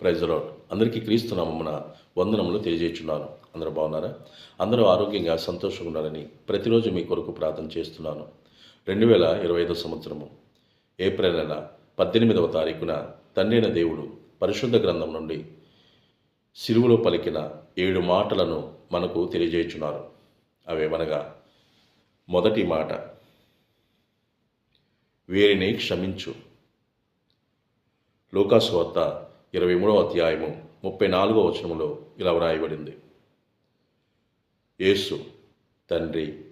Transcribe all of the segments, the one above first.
Praise అందరికీ అందరికీ క్రీస్తునామమున వందనములు తెలియజేస్తున్నాను అందరూ బాగున్నారా? అందరూ ఆరోగ్యంగా సంతోషంగా ఉన్నారని ప్రతిరోజు మీ కొరకు ప్రార్థన చేస్తున్నాను. రెండు వేల ఇరవై ఐదో సంవత్సరము ఏప్రిల్ నెల పద్దెనిమిదవ తారీఖున తండ్రిన దేవుడు పరిశుద్ధ గ్రంథం నుండి సిలువలో పలికిన ఏడు మాటలను మనకు తెలియజేయుచున్నారు. అవేమనగా మొదటి మాట వీరిని క్షమించు. లోకాసు వద్ద ఇరవై మూడవ అధ్యాయము ముప్పై నాలుగవ వచనంలో ఇలా వ్రాయబడింది. యేసు తండ్రి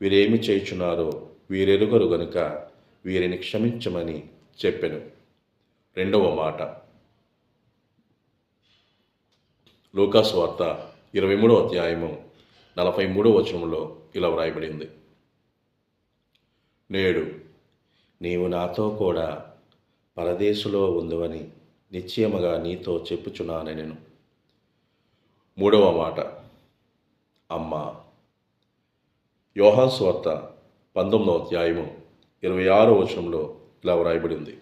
వీరేమి చేయుచున్నారో వీరెరుగరు గనుక వీరిని క్షమించమని చెప్పెను. రెండవ మాట. లూకాస్ వార్త ఇరవై మూడవ అధ్యాయము నలభై మూడవ వచనంలో ఇలా వ్రాయబడింది. నేడు నీవు నాతో కూడా పరదేశులో ఉందవని నిశ్చయముగా నీతో చెప్పుచున్నాను నేను. మూడవ మాట. అమ్మ. యోహాన్ స్వార్త పంతొమ్మిదవ అధ్యాయము ఇరవై ఆరో వచనంలో ఇలా వ్రాయబడి ఉంది.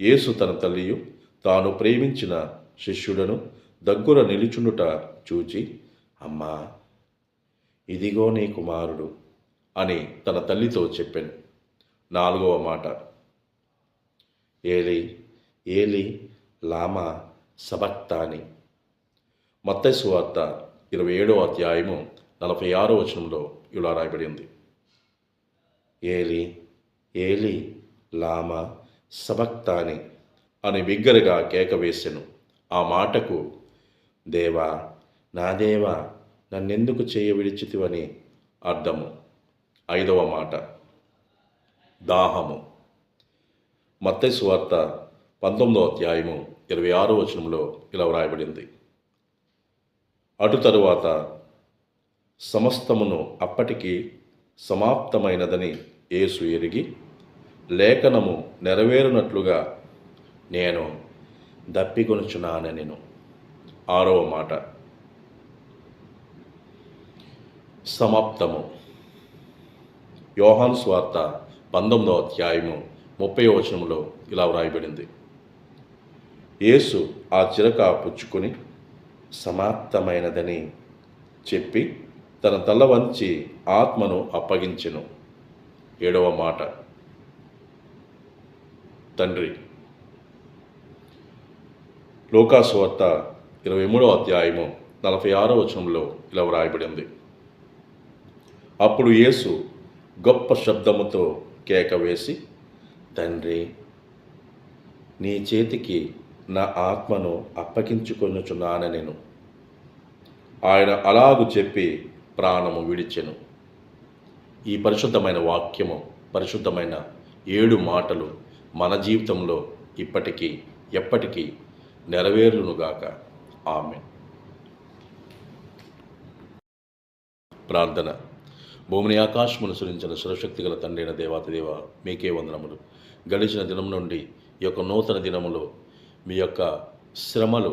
యేసు తన తల్లియు తాను ప్రేమించిన శిష్యుడను దగ్గర నిలుచుండుట చూచి అమ్మా ఇదిగో నీ కుమారుడు అని తన తల్లితో చెప్పాను. నాలుగవ మాట. ఏలి ఏలి లామా సబక్తాని మత్తయి సువార్త ఇరవై ఏడవ అధ్యాయము నలభై ఆరో వచనంలో ఇలా రాయబడింది. ఏలి ఏలి లామా సబక్తాని అని బిగ్గరగా కేక వేసెను. ఆ మాటకు దేవా నా దేవా నన్నెందుకు చేయ విడిచితివని అర్థము. ఐదవ మాట దాహము. మత్తయి సువార్త పంతొమ్మిదో అధ్యాయము ఇరవై ఆరో వచనంలో ఇలా వ్రాయబడింది. అటు తరువాత సమస్తమును అప్పటికి సమాప్తమైనదని యేసు ఎరిగి లేఖనము నెరవేరునట్లుగా నేను దప్పికొనుచున్నాను నేను. ఆరవ మాట. సమాప్తము. యోహాను స్వార్త పంతొమ్మిదో అధ్యాయము ముప్పై వచనంలో ఇలా వ్రాయబడింది. యేసు ఆ చిరక పుచ్చుకొని సమాప్తమైనదని చెప్పి తన తల వంచి ఆత్మను అప్పగించెను. ఏడవ మాట. తండ్రి లోకాసువార్త ఇరవై మూడవ అధ్యాయము నలభై ఆరో వచనంలో ఇలా వ్రాయబడింది. అప్పుడు యేసు గొప్ప శబ్దముతో కేక వేసి తండ్రి నీ చేతికి నా ఆత్మను అప్పగించుకొనుచున్నాను నేను. ఆయన అలాగు చెప్పి ప్రాణము విడిచెను. ఈ పరిశుద్ధమైన వాక్యము పరిశుద్ధమైన ఏడు మాటలు మన జీవితంలో ఇప్పటికీ ఎప్పటికీ నెరవేరునుగాక ఆమె ప్రార్థన. భూమిని ఆకాశం అనుసరించిన సర్వశక్తి గల తండ్రైన దేవాతిదేవ మీకే వందనములు. గడిచిన దినం నుండి ఈ యొక్క నూతన దినములో మీ యొక్క శ్రమలు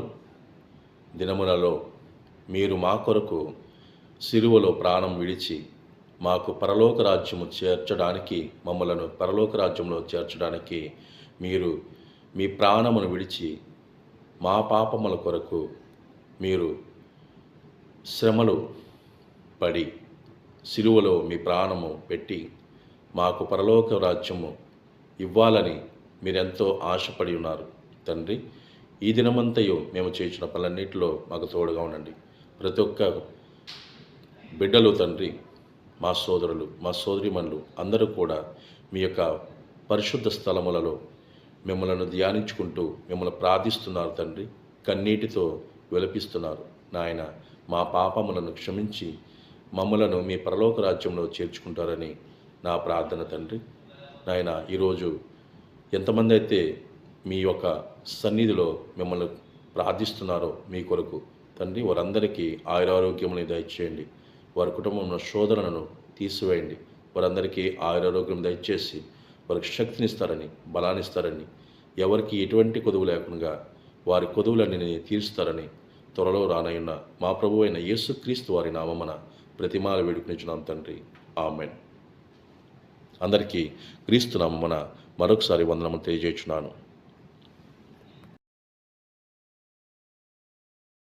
దినములలో మీరు మా కొరకు సిలువలో ప్రాణం విడిచి మాకు పరలోక రాజ్యము చేర్చడానికి మమ్మలను పరలోక రాజ్యంలో చేర్చడానికి మీరు మీ ప్రాణమును విడిచి మా పాపముల కొరకు మీరు శ్రమలు పడి సిలువలో మీ ప్రాణము పెట్టి మాకు పరలోక రాజ్యము ఇవ్వాలని మీరెంతో ఆశపడి ఉన్నారు. తండ్రి ఈ దినమంతయు మేము చేసిన పనులన్నింటిలో మాకు తోడుగా ఉండండి. ప్రతి ఒక్క బిడ్డలు తండ్రి మా సోదరులు మా సోదరిమణులు అందరూ కూడా మీ యొక్క పరిశుద్ధ స్థలములలో మిమ్మల్ని ధ్యానించుకుంటూ మిమ్మల్ని ప్రార్థిస్తున్నారు తండ్రి. కన్నీటితో విలపిస్తున్నారు. నాయన మా పాపములను క్షమించి మమ్మలను మీ పరలోక రాజ్యంలో చేర్చుకుంటారని నా ప్రార్థన తండ్రి. నాయన ఈరోజు ఎంతమంది అయితే మీ యొక్క సన్నిధిలో మిమ్మల్ని ప్రార్థిస్తున్నారో మీ కొరకు తండ్రి వారందరికీ ఆయురారోగ్యముని దయచేయండి. వారి కుటుంబంలో శోధనను తీసివేయండి. వారందరికీ ఆయురారోగ్యం దయచేసి వారికి శక్తినిస్తారని బలాన్నిస్తారని ఎవరికి ఎటువంటి కొదువు లేకుండా వారి కొదువులన్నీ తీరుస్తారని త్వరలో రానయ్యున్న మా ప్రభు అయిన యేసుక్రీస్తు వారి నామమున ప్రతిమాల వేడుకునిచ్చున్నాం తండ్రి. ఆమెన్. అందరికీ క్రీస్తు నామమున మరొకసారి వందనము తెలియజేస్తున్నాను